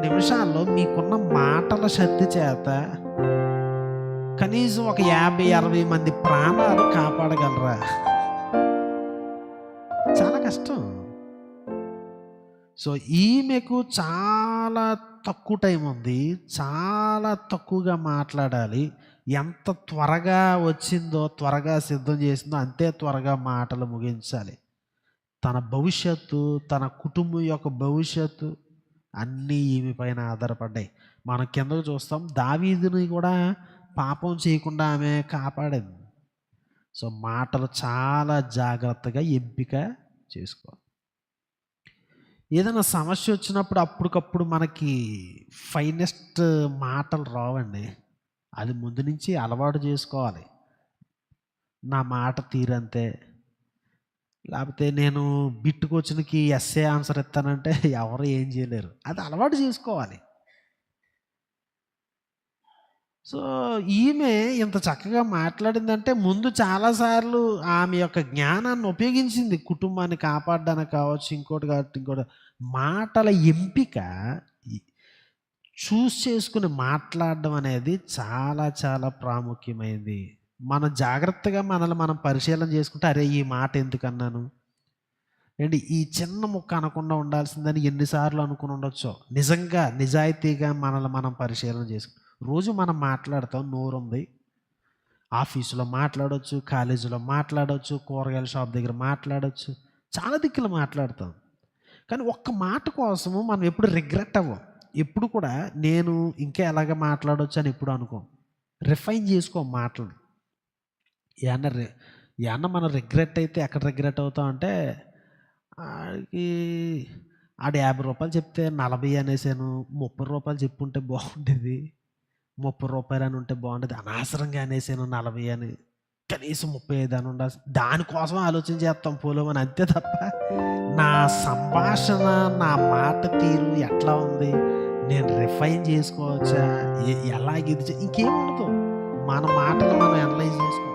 నిమిషాల్లో మీకున్న మాటల శక్తి చేత కనీసం ఒక యాభై అరవై మంది ప్రాణాలు కాపాడగలరా? చాలా కష్టం. సో ఈమెకు చాలా తక్కువ టైం ఉంది. చాలా తక్కువగా మాట్లాడాలి. ఎంత త్వరగా వచ్చిందో త్వరగా సిద్ధం చేసిందో అంతే త్వరగా మాటలు ముగించాలి. తన భవిష్యత్తు తన కుటుంబం యొక్క భవిష్యత్తు అన్నీ ఈమె పైన ఆధారపడ్డాయి. మనం కిందకు చూస్తాం దావీదిని కూడా పాపం చేయకుండా ఆమె కాపాడింది. సో మాటలు చాలా జాగ్రత్తగా ఎంపిక చేసుకోవాలి. ఏదైనా సమస్య వచ్చినప్పుడు అప్పటికప్పుడు మనకి ఫైనెస్ట్ మాటలు రావండి. అది ముందు నుంచి అలవాటు చేసుకోవాలి. నా మాట తీరంతే. లేకపోతే నేను బిట్ క్వశ్చన్కి ఎస్ఏ ఆన్సర్ ఇస్తానంటే ఎవరు ఏం చేయలేరు. అది అలవాటు చేసుకోవాలి. సో ఈమె ఇంత చక్కగా మాట్లాడిందంటే ముందు చాలాసార్లు ఆమె యొక్క జ్ఞానాన్ని ఉపయోగించింది. కుటుంబాన్ని కాపాడడానికి కావచ్చు ఇంకోటి కాబట్టి ఇంకోటి మాటల ఎంపిక చూస్ చేసుకుని మాట్లాడడం అనేది చాలా చాలా ప్రాముఖ్యమైనది మనం జాగ్రత్తగా మనల్ని మనం పరిశీలన చేసుకుంటే అరే ఈ మాట ఎందుకు అన్నాను ఏంటి ఈ చిన్న ముక్క అనకుండా ఉండాల్సిందని ఎన్నిసార్లు అనుకుని ఉండొచ్చో. నిజంగా నిజాయితీగా మనల్ని మనం పరిశీలన చేసుకు రోజు మనం మాట్లాడతాం నోరు ఉంది ఆఫీసులో మాట్లాడవచ్చు కాలేజీలో మాట్లాడవచ్చు కూరగాయల షాప్ దగ్గర మాట్లాడవచ్చు చాలా దిక్కులు మాట్లాడతాం. కానీ ఒక్క మాట కోసము మనం ఎప్పుడు రిగ్రెట్ అవ్వం. ఎప్పుడు కూడా నేను ఇంకా ఎలాగ మాట్లాడవచ్చు అని ఎప్పుడు అనుకోం. రిఫైన్ చేసుకో మాటలు ఏమన్నా రి ఏమన్నా మనం రిగ్రెట్ అయితే ఎక్కడ రిగ్రెట్ అవుతాం అంటే ఆడికి ఆడు యాభై రూపాయలు చెప్తే నలభై అనేసాను ముప్పై రూపాయలు చెప్పుంటే బాగుండేది ముప్పై రూపాయలు అని ఉంటే బాగుండేది అనవసరంగా అనేసాను నలభై అని కనీసం ముప్పై ఐదు అని ఉండాలి దానికోసం ఆలోచన చేస్తాం పోలేమని అంతే తప్ప నా సంభాషణ నా మాట తీరు ఎట్లా ఉంది నేను రిఫైన్ చేసుకోవచ్చా ఎలా ఇది ఇంకేముండదు ఉండదు మన మాటలు మనం అనలైజ్ చేసుకో